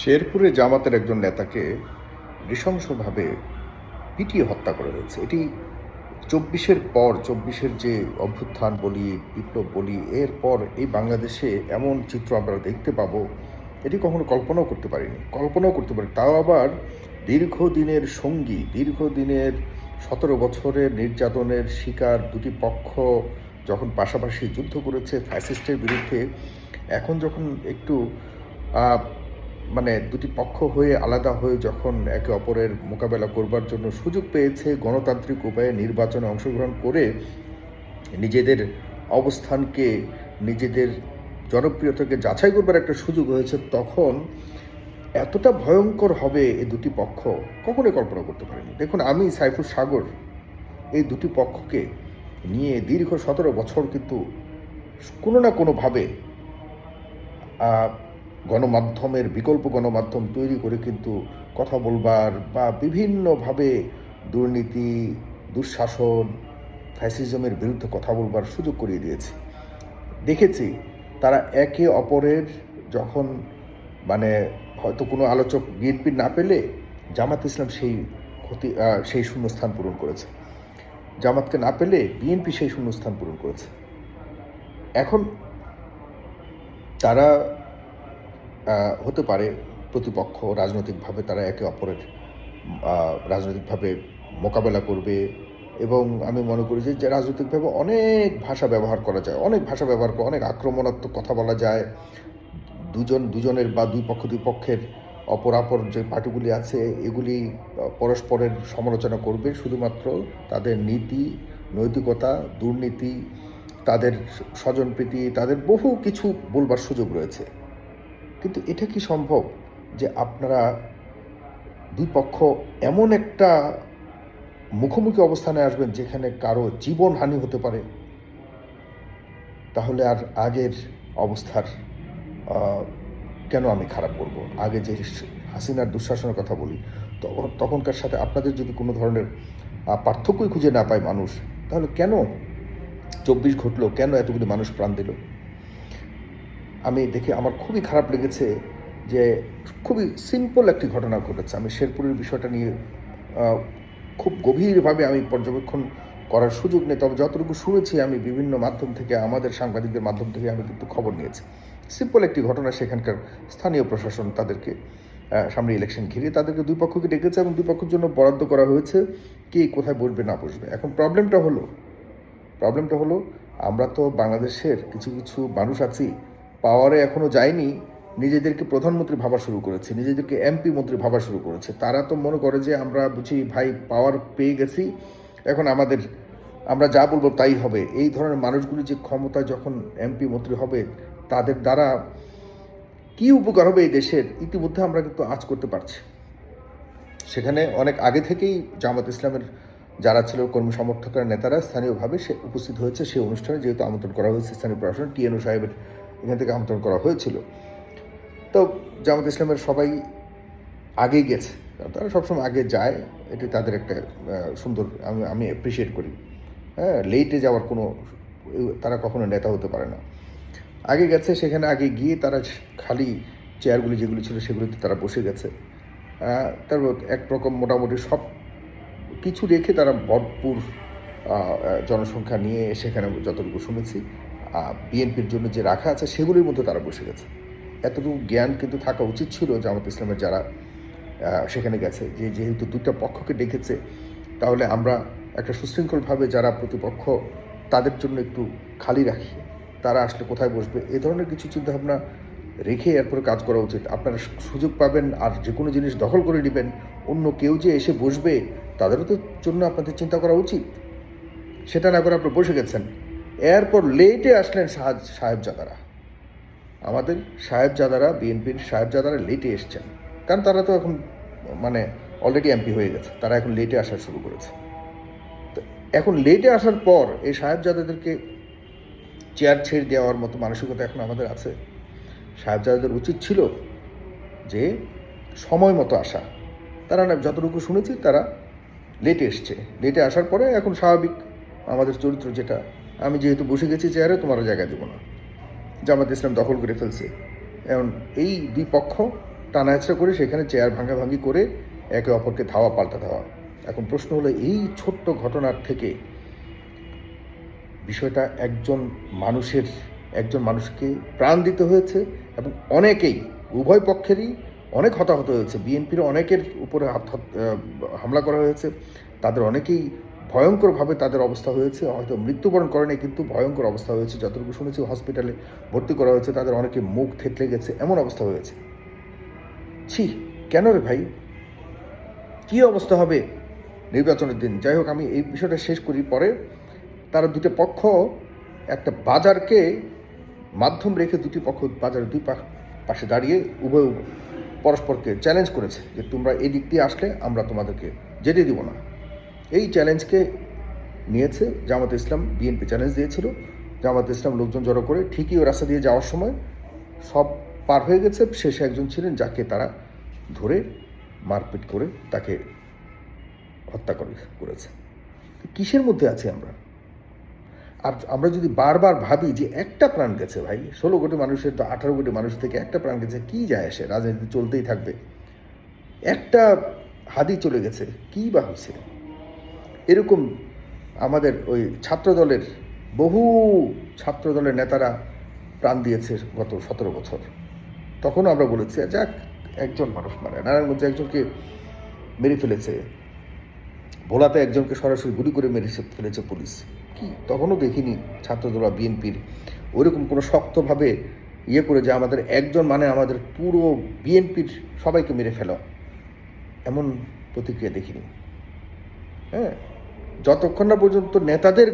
শেরপুরে জামাতের একজন নেতাকে নৃশংসভাবে পিটিয়ে হত্যা করা হয়েছে। এটি চব্বিশের পর, চব্বিশের যে অভ্যুত্থান বলি, বিপ্লব বলি এরপর এই বাংলাদেশে এমন চিত্র আমরা দেখতে পাবো, এটি কখনো কল্পনাও করতে পারিনি। কল্পনাও করতে পারি তাও আবার দীর্ঘদিনের সঙ্গী, দীর্ঘদিনের সতেরো বছরের নির্যাতনের শিকার দুটি পক্ষ যখন পাশাপাশি যুদ্ধ করেছে, ফ্যাসিস্টের বিরুদ্ধে, এখন যখন একটু মানে দুটি পক্ষ হয়ে আলাদা হয়ে যখন একে অপরের মোকাবেলা করবার জন্য সুযোগ পেয়েছে, গণতান্ত্রিক উপায়ে নির্বাচনে অংশগ্রহণ করে নিজেদের অবস্থানকে, নিজেদের জনপ্রিয়তাকে যাচাই করবার একটা সুযোগ হয়েছে, তখন এতটা ভয়ঙ্কর হবে এই দুটি পক্ষ কখনোই কল্পনা করতে পারিনি। দেখুন, আমি সাইফুল সাগর এই দুটি পক্ষকে নিয়ে দীর্ঘ সতেরো বছর কিন্তু কোনো না কোনোভাবে গণমাধ্যমের বিকল্প গণমাধ্যম তৈরি করে কিন্তু কথা বলবার বা বিভিন্নভাবে দুর্নীতি, দুঃশাসন, ফ্যাসিজমের বিরুদ্ধে কথা বলবার সুযোগ করিয়ে দিয়েছে। দেখেছি তারা একে অপরের যখন মানে হয়তো কোনো আলোচক বিএনপি না পেলে জামাত ইসলাম সেই ক্ষতি সেই শূন্যস্থান পূরণ করেছে। জামাতকে না পেলে বিএনপি সেই শূন্যস্থান পূরণ করেছে। এখন তারা হতে পারে প্রতিপক্ষ রাজনৈতিকভাবে তারা একে অপরের রাজনৈতিকভাবে মোকাবেলা করবে এবং আমি মনে করি যে রাজনৈতিকভাবে অনেক ভাষা ব্যবহার করা যায়, অনেক ভাষা ব্যবহার করে, অনেক আক্রমণাত্মক কথা বলা যায়। দুজন, দুজনের বা দুই পক্ষ, দুই পক্ষের অপরাপর যে পার্টিগুলি আছে, এগুলি পরস্পরের সমালোচনা করবে। শুধুমাত্র তাদের নীতি, নৈতিকতা, দুর্নীতি, তাদের স্বজনপ্রীতি, তাদের বহু কিছু বলবার সুযোগ রয়েছে। কিন্তু এটা কি সম্ভব যে আপনারা দুই পক্ষ এমন একটা মুখোমুখি অবস্থানে আসবেন যেখানে কারও জীবনহানি হতে পারে? তাহলে আর আগের অবস্থার কেন আমি খারাপ বলব আগে যে হাসিনার দুঃশাসনের কথা বলি, তখন, তখনকার সাথে আপনাদের যদি কোনো ধরনের পার্থক্যই খুঁজে না পায় মানুষ, তাহলে কেন চব্বিশ ঘটলো? কেন এতগুলি মানুষ প্রাণ দিল? আমি দেখে আমার খুবই খারাপ লেগেছে যে খুবই সিম্পল একটি ঘটনা ঘটেছে। আমি শেরপুরের বিষয়টা নিয়ে খুব গভীরভাবে আমি পর্যবেক্ষণ করার সুযোগ নেই। তবে যতটুকু শুনেছি আমি বিভিন্ন মাধ্যম থেকে, আমাদের সাংবাদিকদের মাধ্যম থেকে আমি কিন্তু খবর নিয়েছি। সিম্পল একটি ঘটনা সেখানকার স্থানীয় প্রশাসন তাদেরকে সামনে ইলেকশন ঘিরে তাদেরকে দুই পক্ষকে ডেকেছে এবং দুই পক্ষের জন্য বরাদ্দ করা হয়েছে। কে কোথায় বসবে, না বসবে। এখন প্রবলেমটা হলো প্রবলেমটা হলো, আমরা তো বাংলাদেশের কিছু কিছু মানুষ আছি পাওয়ারে এখনও যায়নি, নিজেদেরকে প্রধানমন্ত্রী ভাবা শুরু করেছে, নিজেদেরকে এমপি মন্ত্রী ভাবা শুরু করেছে। তারা তো মনে করে যে আমরা বুঝি ভাই পাওয়ার পেয়ে গেছি, এখন আমাদের, আমরা যা বলব তাই হবে। এই ধরনের মানুষগুলি যে ক্ষমতায় যখন এমপি মন্ত্রী হবে, তাদের দ্বারা কি উপকার হবে এই দেশের, ইতিমধ্যে আমরা কিন্তু আজ করতে পারছি। সেখানে অনেক আগে থেকেই জামাত ইসলামের যারা ছিল কর্মী সমর্থকের, নেতারা স্থানীয়ভাবে সে উপস্থিত হয়েছে সেই অনুষ্ঠানে যেহেতু আমন্ত্রণ করা হয়েছে স্থানীয় প্রশাসন টিএনও সাহেবের এখান থেকে আমন্ত্রণ করা হয়েছিল। তো জামাত ইসলামের সবাই আগেই গেছে। তারা সবসময় আগে যায়, এটি তাদের একটা সুন্দর, আমি আমি অ্যাপ্রিসিয়েট করি। হ্যাঁ লেটে যাওয়ার কোনো, তারা কখনো নেতা হতে পারে না। আগে গেছে, সেখানে আগে গিয়ে তারা খালি চেয়ারগুলি যেগুলি ছিল সেগুলিতে তারা বসে গেছে। তারপর একরকম মোটামুটি সব কিছু রেখে তারা ভরপুর জনসংখ্যা নিয়ে সেখানে যতটুকু শুনেছি। বিএনপির জন্য যে রাখা আছে, সেগুলির মধ্যে তারা বসে গেছে। এতটুকু জ্ঞান কিন্তু থাকা উচিত ছিল জামাত ইসলামের যারা সেখানে গেছে। যে যেহেতু দুটা পক্ষকে ডেকেছে, তাহলে আমরা একটা সুশৃঙ্খলভাবে যারা প্রতিপক্ষ, তাদের জন্য একটু খালি রাখি। তারা আসলে কোথায় বসবে? এ ধরনের কিছু চিন্তাভাবনা রেখে এরপরে কাজ করা উচিত। আপনারা সুযোগ পাবেন আর যে কোনো জিনিস দখল করে নেবেন। অন্য কেউ যে এসে বসবে, তাদেরও তো জন্য আপনাদের চিন্তা করা উচিত। সেটা না করে আপনি বসে গেছেন। এরপর লেটে আসলেন সাহাজ সাহেবজাদারা। আমাদের সাহেবজাদারা, বিএনপির সাহেবজাদারা লেটে এসছেন। কারণ তারা তো এখন মানে অলরেডি এমপি হয়ে গেছে। তারা এখন লেটে আসা শুরু করেছে। তো এখন লেটে আসার পর এই সাহেবজাদাদেরকে চেয়ার ছেড়ে দেওয়ার মতো মানসিকতা এখন আমাদের আছে। সাহেবজাদাদের উচিত ছিল যে সময় মতো আসা। তারা না, যতটুকু শুনেছি তারা লেটে এসছে। লেটে আসার পরে এখন স্বাভাবিক আমাদের চরিত্র যেটা আমি যেহেতু বসে গেছি চেয়ারে তোমার জায়গা দেবো না। জামাত ইসলাম দখল করে ফেলছে। এখন এই দুই পক্ষ টানাহেচড়া করে সেখানে চেয়ার ভাঙাভাঙি করে একে অপরকে ধাওয়া পাল্টা ধাওয়া এখন প্রশ্ন হলো, এই ছোট্ট ঘটনার থেকে বিষয়টা একজন মানুষের, একজন মানুষকে প্রাণ দিতে হয়েছে এবং অনেকেই, উভয় পক্ষেরই অনেক হতাহত হয়েছে। বিএনপির অনেকের উপরে হামলা করা হয়েছে। তাদের অনেকেই ভয়ঙ্করভাবে তাদের অবস্থা হয়েছে, হয়তো মৃত্যুবরণ করেনি, কিন্তু ভয়ঙ্কর অবস্থা হয়েছে। যতটুকু শুনেছি হসপিটালে ভর্তি করা হয়েছে, তাদের অনেকে মুখ থেতলে গেছে, এমন অবস্থা হয়েছে। ছি, কেন রে ভাই? কি অবস্থা হবে নির্বাচনের দিন? যাই হোক, আমি এই বিষয়টা শেষ করি। পরে তারা দুটো পক্ষ, একটা বাজারকে মাধ্যম রেখে দুটি পক্ষ, বাজারের দুই পাশে দাঁড়িয়ে উভয় পরস্পরকে চ্যালেঞ্জ করেছে যে তোমরা এই দিক দিয়ে আসলে আমরা তোমাদেরকে যেতে দিব না। এই চ্যালেঞ্জকে নিয়েছে জামাত ইসলাম বিএনপি চ্যালেঞ্জ দিয়েছিল। জামাত ইসলাম লোকজন জড়ো করে ঠিকই রাস্তা দিয়ে যাওয়ার সময় সব পার হয়ে গেছে, শেষে একজন ছিলেন যাকে তারা ধরে মারপিট করে তাকে হত্যা করে, করেছে। কিসের মধ্যে আছি আমরা? আর আমরা যদি বারবার ভাবি যে একটা প্রাণ গেছে ভাই, ষোলো কোটি মানুষের তো আঠারো কোটি মানুষ থেকে একটা প্রাণ গেছে, কি যায় আসে? রাজনীতি চলতেই থাকবে। একটা হাদি চলে গেছে, কি বা হয়েছে? এরকম আমাদের ওই ছাত্রদলের বহু ছাত্রদলের নেতারা প্রাণ দিয়েছে গত সতেরো বছর। তখনও আমরা বলেছি যাক একজন মানুষ মারে, নারায়ণগঞ্জে একজনকে মেরে ফেলেছে, ভোলাতে একজনকে সরাসরি গুলি করে মেরে ফেলেছে পুলিশ। কি? তখনও দেখিনি ছাত্রদল বা বিএনপির ওইরকম কোনো শক্তভাবে ইয়ে করে যে আমাদের একজন মানে আমাদের পুরো বিএনপির সবাইকে মেরে ফেলা। এমন প্রতিক্রিয়া দেখিনি। হ্যাঁ? যতক্ষণ না পর্যন্ত নেতাদের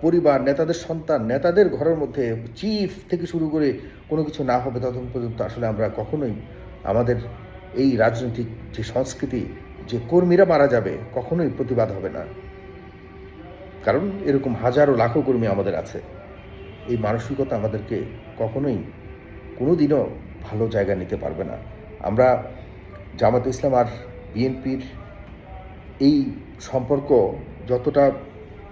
পরিবার, নেতাদের সন্তান, নেতাদের ঘরের মধ্যে চিফ থেকে শুরু করে কোনো কিছু না হবে, ততক্ষণ পর্যন্ত আসলে আমরা কখনোই আমাদের এই রাজনৈতিক যে সংস্কৃতি, যে কর্মীরা মারা যাবে, কখনোই প্রতিবাদ হবে না। কারণ এরকম হাজারো লাখো কর্মী আমাদের আছে। এই মানসিকতা আমাদেরকে কখনোই কোনো দিনও ভালো জায়গা নিতে পারবে না। আমরা জামাত ইসলাম আর বিএনপির এই সম্পর্ক যতটা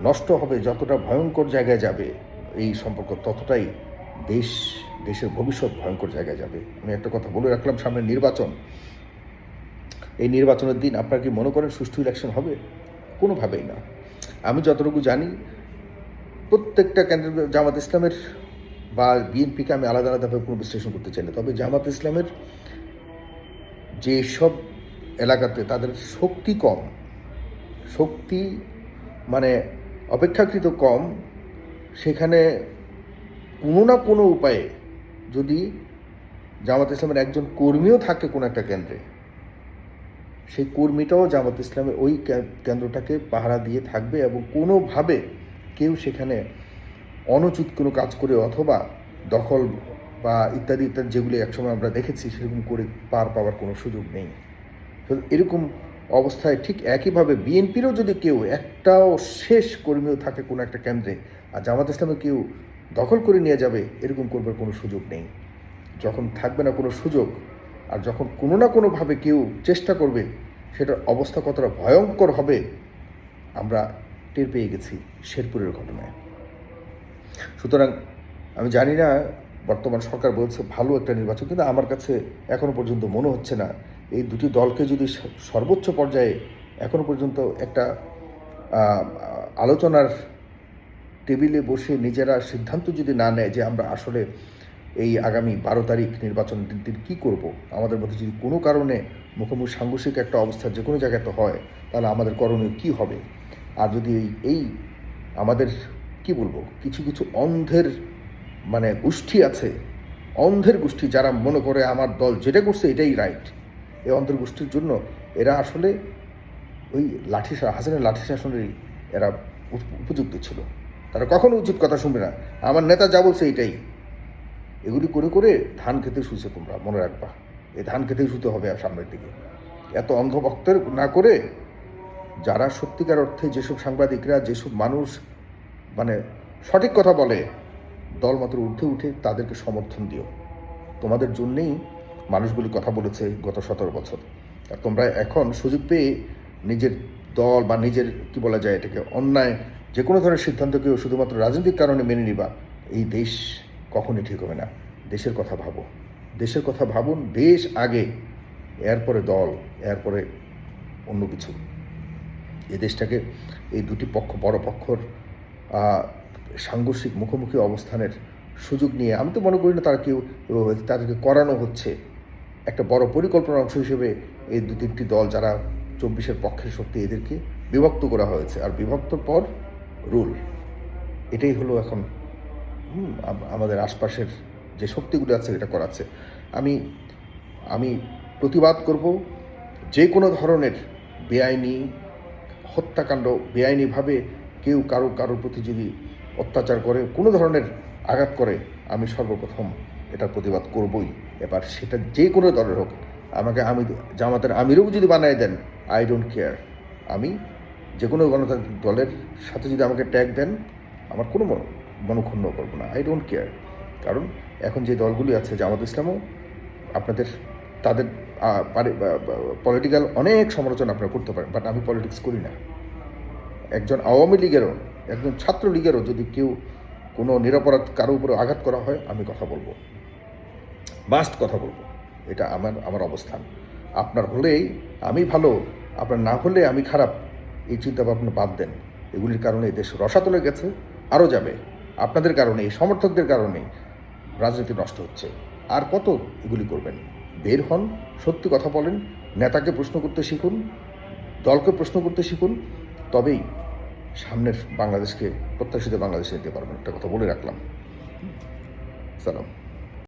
নষ্ট হবে, যতটা ভয়ঙ্কর জায়গায় যাবে, এই সম্পর্ক ততটাই দেশ, দেশের ভবিষ্যৎ ভয়ঙ্কর জায়গায় যাবে। আমি একটা কথা বলে রাখলাম সামনে নির্বাচন। এই নির্বাচনের দিন আপনার কি মনে করেন সুষ্ঠু ইলেকশন হবে? কোনোভাবেই না। আমি যতটুকু জানি, প্রত্যেকটা কেন্দ্র জামাত ইসলামের বা বিএনপিকে আমি আলাদা আলাদাভাবে কোনো বিশ্লেষণ করতে চাই না। তবে জামাত ইসলামের যে সব এলাকাতে তাদের শক্তি কম শক্তি মানে অপেক্ষাকৃত কম, সেখানে কোনো না কোনো উপায়ে যদি জামাত ইসলামের একজন কর্মীও থাকে কোনো একটা কেন্দ্রে, সেই কর্মীটাও জামাত ইসলামের ওই কেন্দ্রটাকে পাহারা দিয়ে থাকবে এবং কোনোভাবে কেউ সেখানে অনুচিত কোনো কাজ করে অথবা দখল বা ইত্যাদি ইত্যাদি যেগুলি একসময় আমরা দেখেছি সেরকম করে পার পাওয়ার কোনো সুযোগ নেই। এরকম অবস্থায় ঠিক একইভাবে বিএনপিরও যদি কেউ একটাও শেষ কর্মীও থাকে কোনো একটা কেন্দ্রে, আর জামাত ইসলামে কেউ দখল করে নিয়ে যাবে, এরকম করবার কোনো সুযোগ নেই। যখন থাকবে না কোনো সুযোগ, আর যখন কোনো না কোনোভাবে কেউ চেষ্টা করবে, সেটার অবস্থা কতটা ভয়ঙ্কর হবে, আমরা টের পেয়ে গেছি শেরপুরের ঘটনায়। সুতরাং আমি জানি না, বর্তমান সরকার বলছে ভালো একটা নির্বাচন, কিন্তু আমার কাছে এখনও পর্যন্ত মনে হচ্ছে না এই দুটি দলকে যদি সর্বোচ্চ পর্যায়ে এখনও পর্যন্ত একটা আলোচনার টেবিলে বসে নিজেরা সিদ্ধান্ত যদি না নেয় যে আমরা আসলে এই আগামী বারো তারিখ নির্বাচন দিন কী করব, আমাদের মধ্যে যদি কোনো কারণে মুখোমুখি সাংঘর্ষিক একটা অবস্থা যে কোনো জায়গাতে হয়, তাহলে আমাদের করণীয় কী হবে? আর যদি এই এই আমাদের, কি বলব, কিছু কিছু অন্ধের মানে গোষ্ঠী আছে, অন্ধের গোষ্ঠী যারা মনে করে আমার দল যেটা করছে এটাই রাইট এই অন্তর্গোষ্ঠীর জন্য এরা আসলে ওই লাঠি হাসানের লাঠি শাসনেরই এরা উপ- উপযুক্ত ছিল। তারা কখনো উচিত কথা শুনবে না। আমার নেতা যা বলছে এটাই। এগুলি করে করে ধান খেতে শুয়েছে তোমরা, মনে রাখবা। এই ধান খেতেই শুতে হবে আর সামনের দিকে। এত অন্ধভক্তের না করে যারা সত্যিকার অর্থে যেসব সাংবাদিকরা, যেসব মানুষ মানে সঠিক কথা বলে, দল মাত্র ঊর্ধ্বে উঠে তাদেরকে সমর্থন দিও। তোমাদের জন্যেই মানুষগুলি কথা বলেছে গত সতেরো বছর। আর তোমরা এখন সুযোগ পেয়ে নিজের দল বা নিজের, কি বলা যায় এটাকে, অন্যায় যে কোনো ধরনের সিদ্ধান্তকেও শুধুমাত্র রাজনৈতিক কারণে মেনে নিবা। এই দেশ কখনই ঠিক হবে না। দেশের কথা ভাবো। দেশের কথা ভাবুন, দেশ আগে, এরপরে দল, এরপরে অন্য কিছু। এই দেশটাকে, এই দুটি পক্ষ, বড় পক্ষর সাংঘর্ষিক মুখোমুখি অবস্থানের সুযোগ নিয়ে আমি তো মনে করি না তারা কেউ তাদেরকে করানো হচ্ছে। একটা বড় পরিকল্পনার অংশ হিসেবে এই দু তিনটি দল যারা চব্বিশের পক্ষের শক্তি এদেরকে বিভক্ত করা হয়েছে। আর বিভক্তর পর রুল। এটাই হলো এখন আমাদের আশপাশের যে শক্তিগুলো আছে, এটা করাচ্ছে। আমি আমি প্রতিবাদ করব যে কোনো ধরনের বেআইনি হত্যাকাণ্ড, বেআইনিভাবে কেউ কারও কারোর প্রতি যদি অত্যাচার করে, কোনো ধরনের আঘাত করে, আমি সর্বপ্রথম এটার প্রতিবাদ করবই। এবার সেটা যে কোনো দলের হোক, আমাকে আমি জামাতের আমিরও যদি বানায় দেন আই ডোন্ট কেয়ার আমি যে কোনো গণতান্ত্রিক দলের সাথে যদি আমাকে ট্যাগ দেন, আমার কোনো মন- মনক্ষুণ্ণ করব না। আই ডোন্ট কেয়ার কারণ এখন যে দলগুলি আছে, জামাত ইসলামও আপনাদের, তাদের পলিটিক্যাল অনেক সমালোচনা আপনারা করতে পারেন বাট আমি পলিটিক্স করি না। একজন আওয়ামী লীগেরও, একজন ছাত্র লীগেরও যদি কেউ কোনো নিরাপরাধ কারও উপরে আঘাত করা হয়, আমি কথা বলব। মাস্ট কথা বলব। এটা আমার আমার অবস্থান। আপনার হলেই আমি ভালো, আপনার না হলে আমি খারাপ, এই চিন্তা ভাবনা বাদ দেন। এগুলির কারণে দেশ রসাতলে গেছে, আরও যাবে। আপনাদের কারণে এই সমর্থকদের কারণে রাজনীতি নষ্ট হচ্ছে। আর কত এগুলি করবেন? বের হন, সত্যি কথা বলেন, নেতাকে প্রশ্ন করতে শিখুন, দলকে প্রশ্ন করতে শিখুন, তবেই সামনের বাংলাদেশকে, প্রত্যাশিত বাংলাদেশে নিতে পারবেন। একটা কথা বলে রাখলাম। সালাম।